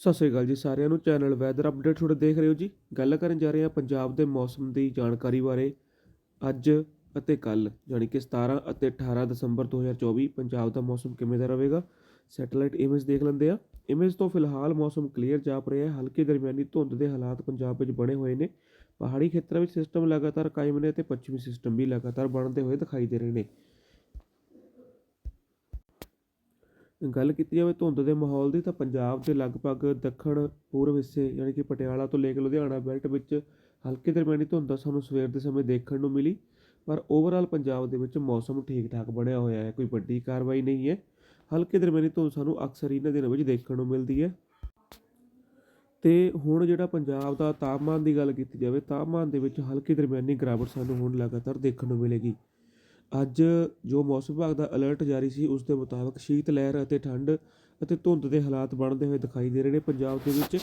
ਸਤਿ ਸ਼੍ਰੀ ਅਕਾਲ ਜੀ ਸਾਰਿਆਂ ਨੂੰ। ਚੈਨਲ ਵੈਦਰ ਅਪਡੇਟ ਤੁਹਾਡੇ ਦੇਖ ਰਹੇ ਹੋ ਜੀ। ਗੱਲ ਕਰਨ ਜਾ ਰਹੇ ਹਾਂ ਪੰਜਾਬ ਦੇ ਮੌਸਮ ਦੀ ਜਾਣਕਾਰੀ ਬਾਰੇ ਅੱਜ ਅਤੇ ਕੱਲ ਯਾਨੀ ਕਿ 17 ਅਤੇ 18 ਦਸੰਬਰ 2024 ਪੰਜਾਬ ਦਾ ਮੌਸਮ ਕਿਵੇਂ ਦਾ ਰਹੇਗਾ? ਸੈਟੇਲਾਈਟ ਇਮੇਜ ਦੇਖ ਲੈਂਦੇ ਆ ਇਮੇਜ ਤੋਂ ਫਿਲਹਾਲ ਮੌਸਮ ਕਲੀਅਰ ਜਾਪ ਰਿਹਾ ਹੈ। ਹਲਕੀ ਦਰਮਿਆਨੀ ਧੁੰਦ ਦੇ ਹਾਲਾਤ ਪੰਜਾਬ ਵਿੱਚ ਬਣੇ ਹੋਏ ਨੇ। ਪਹਾੜੀ ਖੇਤਰਾਂ ਵਿੱਚ ਸਿਸਟਮ ਲਗਾਤਾਰ ਕਾਇਮ ਨੇ ਤੇ ਪੱਛਮੀ ਸਿਸਟਮ ਵੀ ਲਗਾਤਾਰ ਬਣਦੇ ਹੋਏ ਦਿਖਾਈ ਦੇ ਰਹੇ ਨੇ। ਗੱਲ ਕੀਤੀ ਜਾਵੇ ਧੁੰਦ ਦੇ ਮਾਹੌਲ ਦੀ ਤਾਂ ਪੰਜਾਬ ਦੇ ਲਗਭਗ ਦੱਖਣ, ਪੂਰਬ ਹਿੱਸੇ ਯਾਨੀ ਕਿ ਪਟਿਆਲਾ ਤੋਂ ਲੈ ਕੇ ਲੁਧਿਆਣਾ ਬੈਲਟ ਵਿੱਚ ਹਲਕੀ ਦਰਮਿਆਨੀ ਧੁੰਦ ਦਾ ਸਾਨੂੰ ਸਵੇਰ ਦੇ ਸਮੇਂ ਦੇਖਣ ਨੂੰ ਮਿਲੀ, ਪਰ ਓਵਰਆਲ ਪੰਜਾਬ ਦੇ ਵਿੱਚ ਮੌਸਮ ਠੀਕ ਠਾਕ ਬਣਿਆ ਹੋਇਆ ਹੈ, ਕੋਈ ਵੱਡੀ ਕਾਰਵਾਈ ਨਹੀਂ ਹੈ। ਹਲਕੇ ਦਰਮਿਆਨੀ ਧੁੰਦ ਸਾਨੂੰ ਅਕਸਰ ਇਹਨਾਂ ਦਿਨਾਂ ਵਿੱਚ ਦੇਖਣ ਨੂੰ ਮਿਲਦੀ ਹੈ। ਤੇ ਹੁਣ ਜਿਹੜਾ ਪੰਜਾਬ ਦਾ ਤਾਪਮਾਨ ਦੀ ਗੱਲ ਕੀਤੀ ਜਾਵੇ, ਤਾਪਮਾਨ ਦੇ ਵਿੱਚ ਹਲਕੀ ਦਰਮਿਆਨੀ ਗਿਰਾਵਟ ਸਾਨੂੰ ਹੁਣ ਲਗਾਤਾਰ ਦੇਖਣ ਨੂੰ ਮਿਲੇਗੀ। ਅੱਜ ਜੋ ਮੌਸਮ ਵਿਭਾਗ ਦਾ ਅਲਰਟ ਜਾਰੀ ਸੀ, ਉਸ ਦੇ ਮੁਤਾਬਕ ਸ਼ੀਤ ਲਹਿਰ ਅਤੇ ਠੰਡ ਅਤੇ ਧੁੰਦ ਦੇ ਹਾਲਾਤ ਬਣਦੇ ਹੋਏ ਦਿਖਾਈ ਦੇ ਰਹੇ ਨੇ। ਪੰਜਾਬ ਦੇ ਵਿੱਚ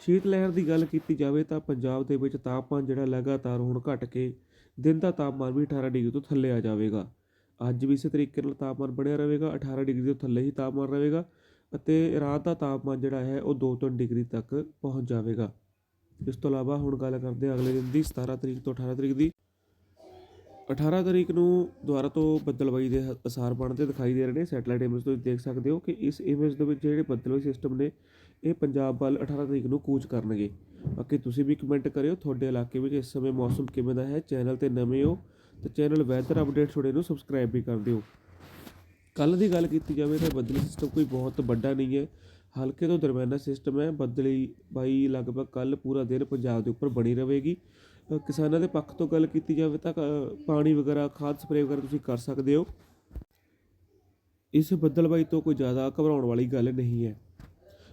ਸ਼ੀਤ ਲਹਿਰ ਦੀ ਗੱਲ ਕੀਤੀ ਜਾਵੇ ਤਾਂ ਪੰਜਾਬ ਦੇ ਵਿੱਚ ਤਾਪਮਾਨ ਜਿਹੜਾ ਲਗਾਤਾਰ ਹੁਣ ਘਟ ਕੇ ਦਿਨ ਦਾ ਤਾਪਮਾਨ ਵੀ 18 ਡਿਗਰੀ ਤੋਂ ਥੱਲੇ ਆ ਜਾਵੇਗਾ। ਅੱਜ ਵੀ ਇਸੇ ਤਰੀਕੇ ਨਾਲ ਤਾਪਮਾਨ ਬਣਿਆ ਰਹੇਗਾ 18 ਡਿਗਰੀ ਤੋਂ ਥੱਲੇ ਹੀ ਤਾਪਮਾਨ ਰਹੇਗਾ ਅਤੇ ਰਾਤ ਦਾ ਤਾਪਮਾਨ ਜਿਹੜਾ ਹੈ, ਉਹ 2-3 ਡਿਗਰੀ ਤੱਕ ਪਹੁੰਚ ਜਾਵੇਗਾ। ਇਸ ਤੋਂ ਇਲਾਵਾ ਹੁਣ ਗੱਲ ਕਰਦੇ ਹਾਂ ਅਗਲੇ ਦਿਨ ਦੀ 17 ਤਰੀਕ ਤੋਂ 18 ਤਰੀਕ ਦੀ। 18 ਤਰੀਕ ਨੂੰ ਦੁਬਾਰਾ ਤੋਂ ਬੱਦਲਬਾਈ ਦੇ ਅਸਾਰ ਬਣਦੇ ਦਿਖਾਈ ਦੇ ਰਹੇ ਨੇ। ਸੈਟਲਾਈਟ ਇਮੇਜ ਤੋਂ ਦੇਖ ਸਕਦੇ ਹੋ ਕਿ ਇਸ ਇਮੇਜ ਦੇ ਵਿੱਚ ਜਿਹੜੇ ਬੱਦਲਬਾਈ ਸਿਸਟਮ ਨੇ, ਇਹ ਪੰਜਾਬ ਵੱਲ 18 ਤਰੀਕ ਨੂੰ ਕੂਚ ਕਰਨਗੇ। ਬਾਕੀ ਤੁਸੀਂ ਵੀ ਕਮੈਂਟ ਕਰਿਓ, ਤੁਹਾਡੇ ਇਲਾਕੇ ਵਿੱਚ ਇਸ ਸਮੇਂ ਮੌਸਮ ਕਿਵੇਂ ਦਾ ਹੈ, ਚੈਨਲ ਤੇ ਨਵੇਂ ਹੋ ਤੇ ਚੈਨਲ ਵੈਦਰ ਅਪਡੇਟ ਤੁਹਾਡੇ ਨੂੰ ਸਬਸਕ੍ਰਾਈਬ ਵੀ ਕਰ ਦਿਓ। ਕੱਲ ਦੀ ਗੱਲ ਕੀਤੀ ਜਾਵੇ ਤਾਂ ਬੱਦਲੀ ਸਿਸਟਮ ਕੋਈ ਬਹੁਤ ਵੱਡਾ ਨਹੀਂ ਹੈ, ਹਲਕੇ ਤੋਂ ਦਰਮਿਆਨਾ ਸਿਸਟਮ ਹੈ। ਬੱਦਲੀ ਬਾਈ ਲਗਭਗ ਕੱਲ ਪੂਰਾ ਦਿਨ ਪੰਜਾਬ ਦੇ ਉੱਪਰ ਬਣੀ ਰਹੇਗੀ। ਕਿਸਾਨਾਂ ਦੇ ਪੱਖ ਤੋਂ ਗੱਲ ਕੀਤੀ ਜਾਵੇ ਤਾਂ ਪਾਣੀ ਵਗੈਰਾ, ਖਾਦ ਸਪਰੇਅ ਵਗੈਰਾ ਤੁਸੀਂ ਕਰ ਸਕਦੇ ਹੋ। ਇਸ ਬੱਦਲਬਾਈ ਤੋਂ ਕੋਈ ਜ਼ਿਆਦਾ ਘਬਰਾਉਣ ਵਾਲੀ ਗੱਲ ਨਹੀਂ ਹੈ।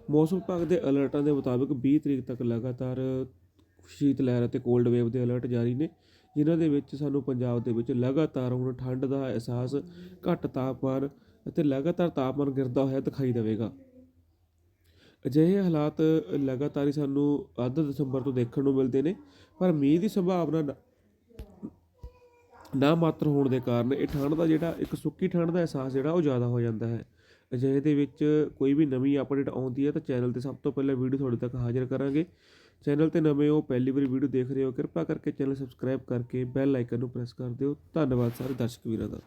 ਮੌਸਮ ਵਿਭਾਗ ਦੇ ਅਲਰਟਾਂ ਦੇ ਮੁਤਾਬਕ 20 ਤਰੀਕ ਤੱਕ ਲਗਾਤਾਰ ਸ਼ੀਤ ਲਹਿਰ ਅਤੇ ਕੋਲਡ ਵੇਵ ਦੇ ਅਲਰਟ ਜਾਰੀ ਨੇ, ਜਿਨ੍ਹਾਂ ਦੇ ਵਿੱਚ ਸਾਨੂੰ ਪੰਜਾਬ ਦੇ ਵਿੱਚ ਲਗਾਤਾਰ ਹੁਣ ਠੰਡ ਦਾ ਅਹਿਸਾਸ, ਘੱਟ ਤਾਪਮਾਨ ਅਤੇ ਲਗਾਤਾਰ ਤਾਪਮਾਨ ਗਿਰਦਾ ਹੋਇਆ ਦਿਖਾਈ ਦੇਵੇਗਾ। ਅਜਿਹੇ ਹਾਲਾਤ ਲਗਾਤਾਰ ਹੀ ਸਾਨੂੰ ਅੱਧ ਦਸੰਬਰ ਤੋਂ ਦੇਖਣ ਨੂੰ ਮਿਲਦੇ ਨੇ, ਪਰ ਮੀਂਹ ਦੀ ਸੰਭਾਵਨਾ ਨਾ- ਮਾਤਰ ਹੋਣ ਦੇ ਕਾਰਨ ਇਹ ਠੰਡ ਦਾ ਜਿਹੜਾ, ਇੱਕ ਸੁੱਕੀ ਠੰਡ ਦਾ ਅਹਿਸਾਸ ਜਿਹੜਾ ਉਹ ਜ਼ਿਆਦਾ ਹੋ ਜਾਂਦਾ ਹੈ। ਅਜਿਹੇ ਦੇ ਵਿੱਚ ਕੋਈ ਵੀ ਨਵੀਂ ਅਪਡੇਟ ਆਉਂਦੀ ਹੈ ਤਾਂ ਚੈਨਲ ਤੇ ਸਭ ਤੋਂ ਪਹਿਲਾਂ ਵੀਡੀਓ ਤੁਹਾਡੇ ਤੱਕ ਹਾਜ਼ਰ ਕਰਾਂਗੇ। ਚੈਨਲ ਤੇ ਨਵੇਂ ਹੋ, ਪਹਿਲੀ ਵਾਰੀ ਵੀਡੀਓ ਦੇਖ ਰਹੇ ਹੋ, ਕਿਰਪਾ ਕਰਕੇ ਚੈਨਲ ਸਬਸਕ੍ਰਾਈਬ ਕਰਕੇ ਬੈਲ ਆਈਕਨ ਨੂੰ ਪ੍ਰੈਸ ਕਰ ਦਿਓ। ਧੰਨਵਾਦ ਸਾਰੇ ਦਰਸ਼ਕ ਵੀਰਾਂ ਦਾ।